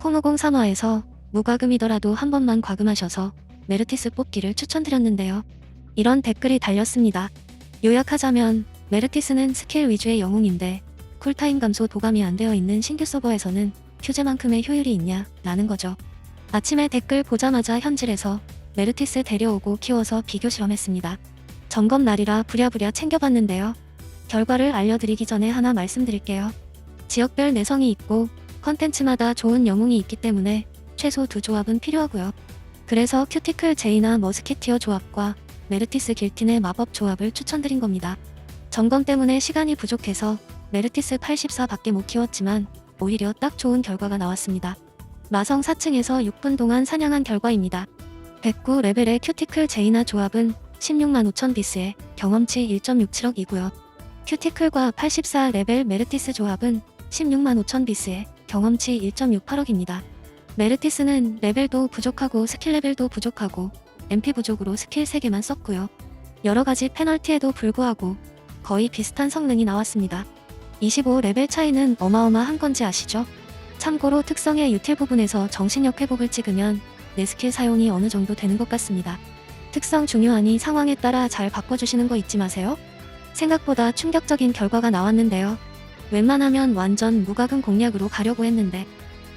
코무공 3화에서 무과금이더라도 한 번만 과금하셔서 메르티스 뽑기를 추천드렸는데요. 이런 댓글이 달렸습니다. 요약하자면 메르티스는 스킬 위주의 영웅인데 쿨타임 감소 도감이 안 되어 있는 신규 서버에서는 휴제만큼의 효율이 있냐 라는 거죠. 아침에 댓글 보자마자 현질에서 메르티스 데려오고 키워서 비교 실험했습니다. 점검 날이라 부랴부랴 챙겨봤는데요. 결과를 알려드리기 전에 하나 말씀드릴게요. 지역별 내성이 있고 컨텐츠마다 좋은 영웅이 있기 때문에 최소 두 조합은 필요하고요. 그래서 큐티클 제이나 머스키티어 조합과 메르티스 길틴의 마법 조합을 추천드린 겁니다. 점검 때문에 시간이 부족해서 메르티스 84밖에 못 키웠지만 오히려 딱 좋은 결과가 나왔습니다. 마성 4층에서 6분 동안 사냥한 결과입니다. 109 레벨의 큐티클 제이나 조합은 16만 5천 비스에 경험치 1.67억이고요. 큐티클과 84 레벨 메르티스 조합은 16만 5천 비스에 경험치 1.68억입니다. 메르티스는 레벨도 부족하고 스킬 레벨도 부족하고 MP 부족으로 스킬 3개만 썼고요. 여러 가지 페널티에도 불구하고 거의 비슷한 성능이 나왔습니다. 25 레벨 차이는 어마어마한 건지 아시죠? 참고로 특성의 유틸 부분에서 정신력 회복을 찍으면 내 스킬 사용이 어느 정도 되는 것 같습니다. 특성 중요하니 상황에 따라 잘 바꿔주시는 거 잊지 마세요. 생각보다 충격적인 결과가 나왔는데요. 웬만하면 완전 무과금 공략으로 가려고 했는데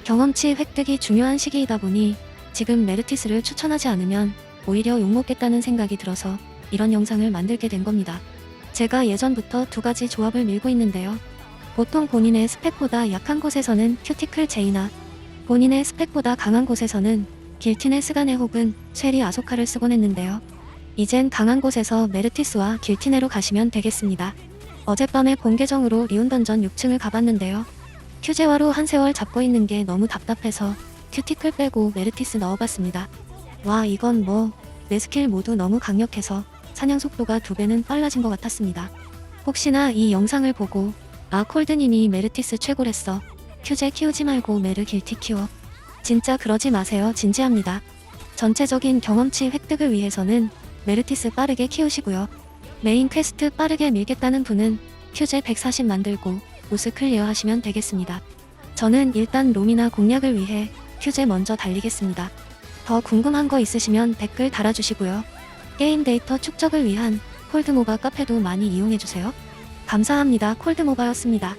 경험치 획득이 중요한 시기이다 보니 지금 메르티스를 추천하지 않으면 오히려 욕먹겠다는 생각이 들어서 이런 영상을 만들게 된 겁니다. 제가 예전부터 두 가지 조합을 밀고 있는데요. 보통 본인의 스펙보다 약한 곳에서는 큐티클 제이나 본인의 스펙보다 강한 곳에서는 길틴의 스가네 혹은 쉐리 아소카를 쓰곤 했는데요. 이젠 강한 곳에서 메르티스와 길티네로 가시면 되겠습니다. 어젯밤에 본 계정으로 리온 던전 6층을 가봤는데요. 큐제와로 한 세월 잡고 있는 게 너무 답답해서 큐티클 빼고 메르티스 넣어봤습니다. 와 이건 뭐 내 스킬 모두 너무 강력해서 사냥 속도가 두 배는 빨라진 것 같았습니다. 혹시나 이 영상을 보고 아 콜드님이 메르티스 최고랬어. 큐제 키우지 말고 메르 길티 키워. 진짜 그러지 마세요. 진지합니다. 전체적인 경험치 획득을 위해서는 메르티스 빠르게 키우시고요. 메인 퀘스트 빠르게 밀겠다는 분은 큐제 140 만들고 우스 클리어 하시면 되겠습니다. 저는 일단 롬이나 공략을 위해 큐제 먼저 달리겠습니다. 더 궁금한 거 있으시면 댓글 달아주시고요. 게임 데이터 축적을 위한 콜드모바 카페도 많이 이용해주세요. 감사합니다. 콜드모바였습니다.